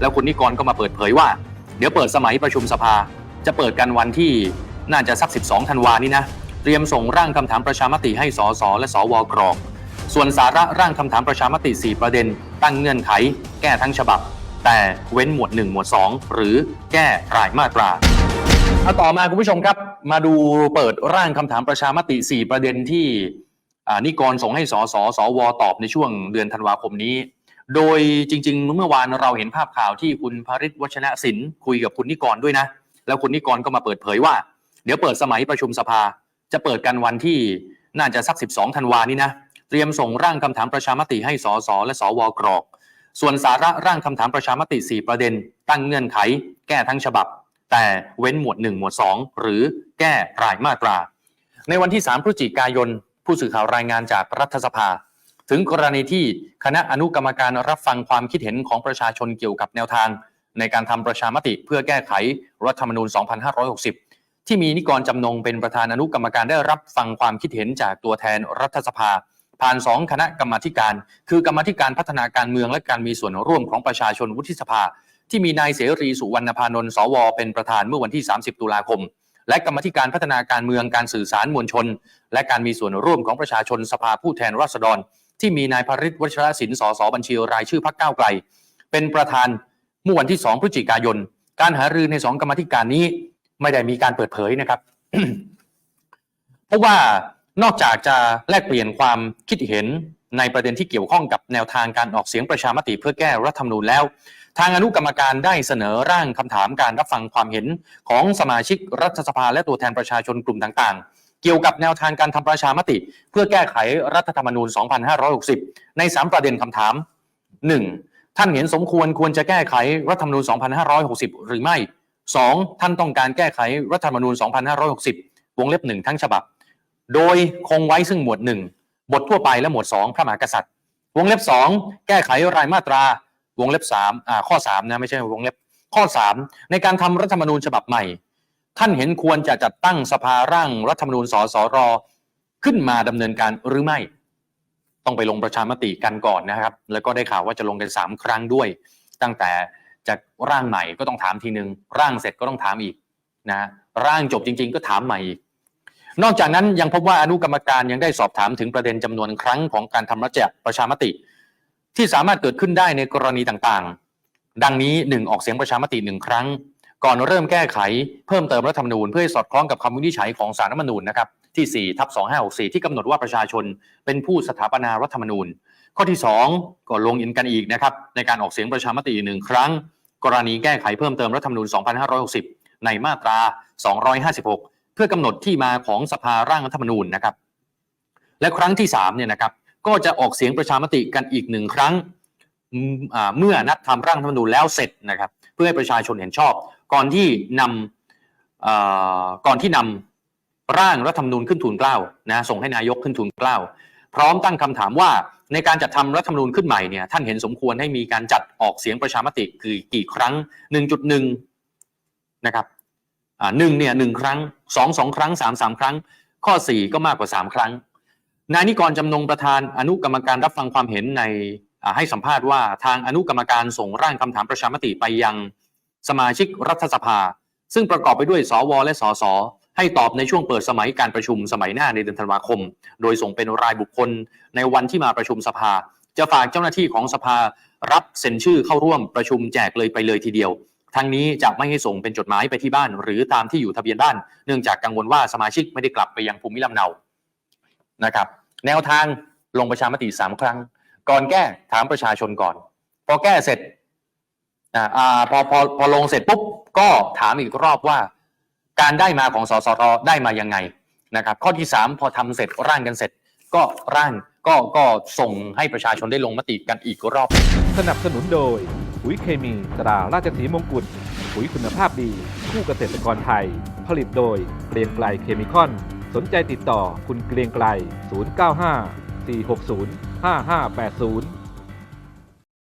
แล้วคุณนิกรก็มาเปิดเผยว่า เดี๋ยวเปิดสมัยประชุมสภา จะเปิดกันวันที่น่าจะสัก 12ธันวานี้นะ เตรียมส่งร่างคำถามประชามติให้สสและสวกรอก ส่วนสาระร่างคำถามประชามติ 4 ประเด็น ตั้งเงื่อนไข แก้ทั้งฉบับ แต่เว้นหมวด 1 หมวด 2 หรือแก้รายมาตราเอาต่อมาคุณผู้ชมครับ มาดูเปิดร่างคำถามประชามติ 4 ประเด็นที่นิกรส่งให้สสสวตอบในช่วงเดือนธันวาคมนี้ โดยจริง ๆ เมื่อวานเราเห็นภาพข่าวที่คุณภริศวัชนะสินคุยกับคุณนิกรด้วยนะ แล้วคุณนิกรก็มาเปิดเผยว่า เดี๋ยวเปิดสมัยประชุมสภา จะเปิดกันวันที่น่าจะสัก 12ธันวานี้นะ เตรียมส่งร่างคำถามประชามติให้สสและสวกรอก ส่วนสาระร่างคำถามประชามติ 4 ประเด็น ตั้งเงื่อนไข แก้ทั้งฉบับ แต่เว้นหมวด 1 หมวด 2 หรือแก้รายมาตรา ในวันที่ 3 พฤศจิกายน ผู้สื่อข่าวรายงานจากรัฐสภา ถึงกรณีที่คณะอนุกรรมการรับฟังความคิดเห็นของประชาชนเกี่ยวกับแนวทาง ในการทำประชามติเพื่อแก้ไขรัฐธรรมนูญ 2560 ที่มีนิกรจำนงเป็นประธานอนุกรรมการได้รับฟังความคิดเห็นจากตัวแทนรัฐสภา ผ่าน 2 คณะกรรมธิการ คือกรรมธิการพัฒนาการเมืองและการมีส่วนร่วมของประชาชนวุฒิสภา ที่มีนายเสรีสุวรรณพานนท์สว เป็นประธานเมื่อวันที่ 30 ตุลาคมและกรรมธิการพัฒนาการเมืองการสื่อสารมวลชน และการมีส่วนร่วมของประชาชนสภาผู้แทนราษฎร ที่มีนายภริศวัชรศิลป์สสบัญชีรายชื่อพรรคก้าไกล เป็นประธานเมื่อวันที่ 2 พฤศจิกายน การหารือในสองกรรมธิการนี้ไม่ได้มีการเปิดเผยนะครับ เพราะว่านอกจากจะแลกเปลี่ยนความคิดเห็นในประเด็นที่เกี่ยวข้องกับแนวทางการออกเสียงประชามติเพื่อแก้รัฐธรรมนูญแล้ว ทางอนุกรรมการได้เสนอร่างคำถามการรับฟังความเห็นของสมาชิกรัฐสภาและตัวแทนประชาชนกลุ่มต่างๆ เกี่ยวกับแนวทางการทำประชามติ เพื่อแก้ไขรัฐธรรมนูญ 2560 ใน 3 ประเด็นคำถาม 1. ท่านเห็นสมควรควรจะแก้ไขรัฐธรรมนูญ 2560 หรือไม่ 2. ท่านต้องการแก้ไขรัฐธรรมนูญ 2560 วงเล็บหนึ่งทั้งฉบับ โดยคงไว้ซึ่งหมวด 1 บททั่วไปและหมวด 2 พระมหากษัตริย์ วงเล็บ 2 แก้ไขรายมาตราวงเล็บ3อ่าข้อ3นะไม่ใช่วงเล็บข้อ 3 ในการทำรัฐธรรมนูญฉบับใหม่ ท่านเห็นควรจะจัดตั้งสภาร่างรัฐธรรมนูญสสรขึ้นมาดำเนินการหรือไม่ ต้องไปลงประชามติกันก่อนนะครับ แล้วก็ได้ข่าวว่าจะลงกัน 3 ครั้งด้วย ตั้งแต่จากร่างใหม่ก็ต้องถามทีหนึ่งร่างเสร็จก็ต้องถามอีกนะร่างจบจริง ๆ ก็ถามใหม่อีกนอกจากนั้นยังพบว่าอนุกรรมการยังได้สอบถามถึงประเด็นจำนวนครั้งของการทำรัฐประชามติ ที่สามารถเกิดขึ้นได้ในกรณีต่างๆ ดังนี้ 1 ออกเสียงประชามติหนึ่งครั้ง ก่อนเริ่มแก้ไขเพิ่มเติมรัฐธรรมนูญเพื่อให้สอดคล้องกับคำวินิจฉัยของสารรัฐธรรมนูญนะครับที่4ทับ2564 ที่กำหนดว่าประชาชนเป็นผู้สถาปนารัฐธรรมนูญ ข้อที่ 2 ก็ลงอินกันอีกนะครับในการออกเสียงประชามติอีกหนึ่งครั้ง กรณีแก้ไขเพิ่มเติมรัฐธรรมนูญ 2560 ในมาตรา 256 เพื่อกำหนดที่มาของสภาร่างรัฐธรรมนูญนะครับและครั้งที่3เนี่ยนะครับก็จะออกเสียงประชามติกันอีกหนึ่งครั้ง เมื่อนัดทำร่างรัฐธรรมนูญแล้วเสร็จนะครับ เพื่อให้ประชาชนเห็นชอบ ก่อนที่นำเอ่อก่อนที่นำร่างรัฐธรรมนูญขึ้นทูลเกล้านะส่งให้นายกขึ้นทูลเกล้าพร้อมตั้งคำถามว่าในการจัดทำรัฐธรรมนูญขึ้นใหม่เนี่ยท่านเห็นสมควรให้มีการจัดออกเสียงประชามติคือกี่ครั้ง 1.1 นะครับอ่าหนึ่งเนี่ยหนึ่งครั้งสองสองครั้งสามสามครั้ง ข้อสี่ก็มากกว่าสามครั้ง นายนิกรจำนงประธานอนุกรรมการรับฟังความเห็นใน ให้สัมภาษณ์ว่าทางอนุกรรมการส่งร่างคำถามประชามติไปยังสมาชิกรัฐสภา ซึ่งประกอบไปด้วยสวและสสให้ตอบในช่วงเปิดสมัยการประชุมสมัยหน้าในเดือนธันวาคม โดยส่งเป็นรายบุคคลในวันที่มาประชุมสภา จะฝากเจ้าหน้าที่ของสภารับเซ็นชื่อเข้าร่วมประชุมแจกเลยไปเลยทีเดียวทั้งนี้จะไม่ให้ส่งเป็นจดหมายไปที่บ้าน หรือตามที่อยู่ทะเบียนบ้าน เนื่องจากกังวลว่าสมาชิกไม่ได้กลับไปยังภูมิลำเนานะครับ แนวทางลงประชามติสามครั้ง ก่อนแก้ถามประชาชนก่อน พอแก้เสร็จอ่าอ่าพอพอพอลงเสร็จปุ๊บก็ถามอีกรอบว่า การได้มาของสสรได้มายังไงนะครับ ข้อที่สามพอทำเสร็จร่างกันเสร็จ ก็ร่างก็ก็ส่งให้ประชาชนได้ลงมติกันอีกรอบ สนับสนุนโดยปุ๋ยเคมีตราราชสีมงกุฎปุ๋ยคุณภาพดี คู่เกษตรกรไทย ผลิตโดยเกรียงไกลเคมีคอน สนใจติดต่อคุณเกรียงไกล 095 460 5580